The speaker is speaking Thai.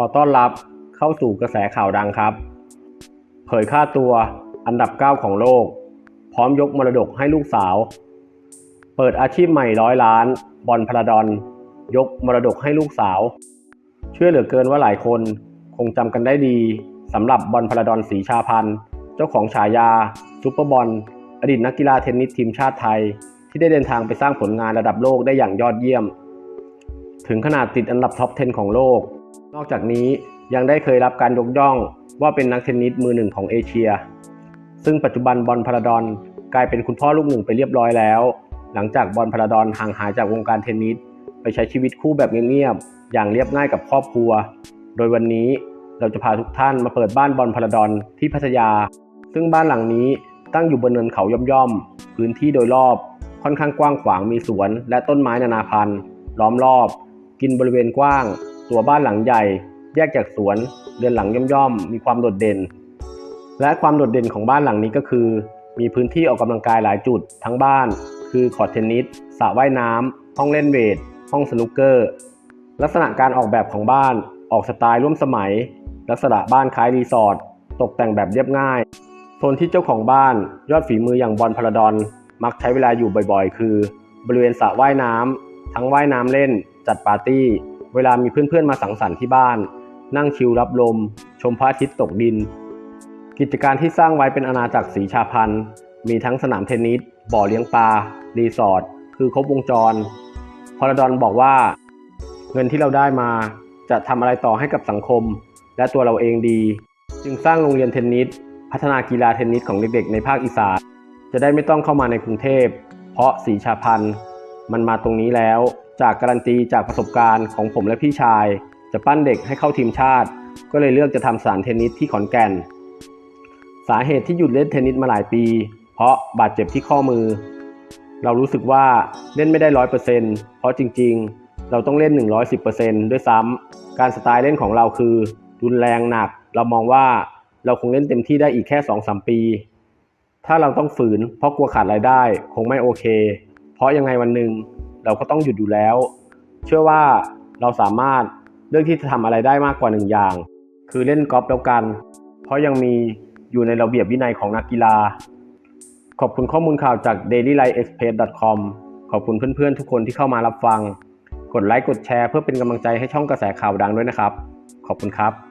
อต้อนรับเข้าสู่กระแสข่าวดังครับ เผยค่าตัวอันดับ 9 ของโลก พร้อมยกมรดกให้ลูกสาว เปิดอาชีพใหม่ร้อยล้าน บอลพลาดอน ยกมรดกให้ลูกสาว เชื่อเหลือเกินว่าหลายคนคงจำกันได้ดีสำหรับบอลพลาดอนศรีชาพันธ์ เจ้าของฉายาซุปเปอร์บอลอดีตนักกีฬาเทนนิสทีมชาติไทย ที่ได้เดินทางไปสร้างผลงานระดับโลกได้อย่างยอดเยี่ยม ถึงขนาดติดอันดับท็อป 10 ของโลก นอกจากนี้ยังได้เคยรับการยกย่องว่าเป็นนักเทนนิสมือหนึ่งของเอเชีย ซึ่งปัจจุบันบอลพาราดอนกลายเป็นคุณพ่อลูกหนึ่งไปเรียบร้อยแล้ว หลังจากบอลพาราดอนห่างหายจากวงการเทนนิสไปใช้ชีวิตคู่แบบเงียบๆอย่างเรียบง่ายกับครอบครัว โดยวันนี้เราจะพาทุกท่านมาเปิดบ้านบอลพาราดอนที่พัทยา ซึ่งบ้านหลังนี้ตั้งอยู่บนเนินเขาย่อมๆพื้นที่โดยรอบค่อนข้างกว้างขวางมีสวน และต้นไม้นานาพันธุ์ล้อมรอบ กินบริเวณกว้าง ตัวบ้านหลังใหญ่ แยกจากสวน เรือนหลังย่อมๆ มีความโดดเด่น และความโดดเด่นของบ้านหลังนี้ก็คือ มีพื้นที่ออกกำลังกายหลายจุดทั้งบ้าน คือคอร์ตเทนนิสสระว่ายน้ำห้องเล่นเวท ห้องสนุกเกอร์ ลักษณะการออกแบบของบ้านออกสไตล์ร่วมสมัย ลักษณะบ้านคล้ายรีสอร์ทตกแต่งแบบเรียบง่ายโซนที่เจ้าของบ้านยอดฝีมืออย่างบอลพาราดอนมักใช้เวลาอยู่บ่อยๆ คือ บริเวณสระว่ายน้ำทั้งว่ายน้ำเล่น จัดปาร์ตี้ เวลามีเพื่อนๆมาสังสรรค์ที่บ้าน นั่งชิลรับลม ชมพระอาทิตย์ตกดิน กิจการที่สร้างไว้เป็นอาณาจักรสีชาพันธ์มีทั้งสนามเทนนิส บ่อเลี้ยงปลา รีสอร์ท คือครบวงจรพารดอนบอกว่า เงินที่เราได้มาจะทำอะไรต่อให้กับสังคม และตัวเราเองดี จึงสร้างโรงเรียนเทนนิส พัฒนากีฬาเทนนิสของเด็กๆ ในภาคอีสาน จะได้ไม่ต้องเข้ามาในกรุงเทพ เพราะสีชาพันธ์มันมาตรงนี้แล้ว จากการันตีจากประสบการณ์ของผมและพี่ชาย จะปั้นเด็กให้เข้าทีมชาติ ก็เลยเลือกจะทำสามเทนนิสที่ขอนแก่น สาเหตุที่หยุดเล่นเทนนิสมาหลายปี เพราะบาดเจ็บที่ข้อมือ เรารู้สึกว่าเล่นไม่ได้ร้อยเปอร์เซ็นต์เพราะจริง ๆ เราต้องเล่น 110%ด้วยซ้ำการสไตล์เล่นของเราคือ รุนแรงหนัก เรามองว่าเราคงเล่นเต็มที่ได้อีกแค่2-3ปี ถ้าเราต้องฝืนเพราะกลัวขาดรายได้คงไม่โอเค เพราะยังไงวันหนึ่ง เราก็ต้องหยุดอยู่แล้ว เชื่อว่าเราสามารถเลือกที่จะทำอะไรได้มากกว่าหนึ่งอย่าง คือเล่นกอล์ฟแล้วกัน เพราะยังมีอยู่ในระเบียบวินัยของนักกีฬา ขอบคุณข้อมูลข่าวจาก dailylightexpress.com ขอบคุณเพื่อนๆทุกคนที่เข้ามารับฟัง กดไลค์กดแชร์เพื่อเป็นกำลังใจให้ช่องกระแสข่าวดังด้วยนะครับ ขอบคุณครับ